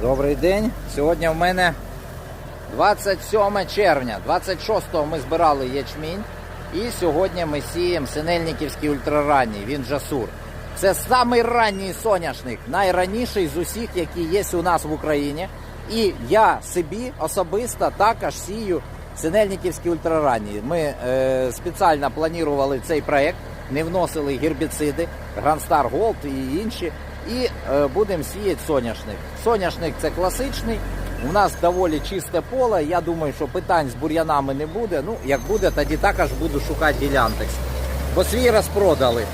Добрий день. Сьогодні в мене 27 червня. 26-го ми збирали ячмінь. І сьогодні ми сіємо синельниківський ультраранній, він жасур. Це самий ранній соняшник, найраніший з усіх, які є у нас в Україні. І я собі особисто також сію синельниківський ультраранній. Ми е, спеціально планували цей проект, не вносили гербіциди, Star Gold і інші. І е, будемо сіяти соняшник. Соняшник це класичний. У нас доволі чисте поле. Я думаю, що питань з бур'янами не буде. Ну, як буде, тоді також буду шукати ділянтекс. Бо свій розпродали.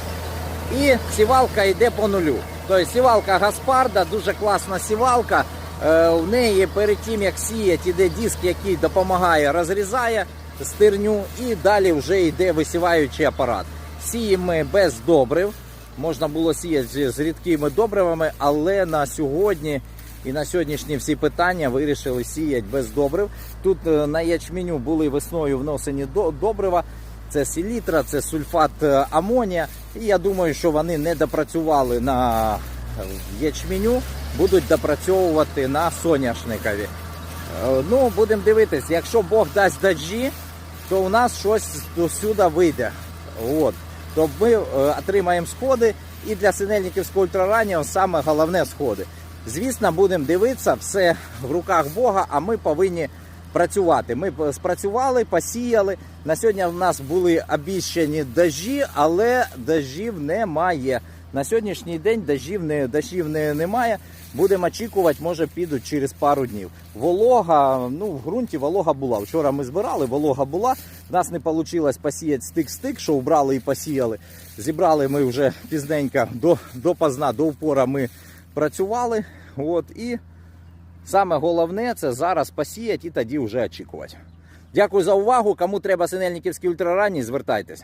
І сівалка йде по нулю. Тобто сівалка Гаспарда, дуже класна сівалка. Е, в неї перед тим як сіяти, йде диск, який допомагає, розрізає стерню, і далі вже йде висіваючий апарат. Сіємо без добрив. Можна було сіяти з рідкими добривами, але на сьогодні і на сьогоднішні всі питання вирішили сіяти без добрив. Тут е, на ячменю були весною вносені добрива. Це селітра, це сульфат е, амонія. І я думаю, що вони не допрацювали на е, ячменю, будуть допрацьовувати на соняшникові. Ну, будемо дивитись, якщо Бог дасть дажі, то у нас щось сюди вийде. От. То ми е, отримаємо сходи і для синельниківського ультрараннього саме головне сходи. Звісно, будемо дивитися, все в руках Бога, а ми повинні працювати. Ми спрацювали, посіяли. На сьогодні в нас були обіщені дажі, але дажів немає. На сьогоднішній день дажів, не, дажів не, немає. Будемо очікувати, може підуть через пару днів. Волога, ну в ґрунті волога була. Вчора ми збирали, волога була. У нас не вийшло посіяти стик-стик, що вбрали і посіяли. Зібрали ми вже пізненько до, до позна, до упора ми працювали. От, і саме головне це зараз посіяти і тоді вже очікувати. Дякую за увагу. Кому треба синельниківський ультраранній, звертайтесь.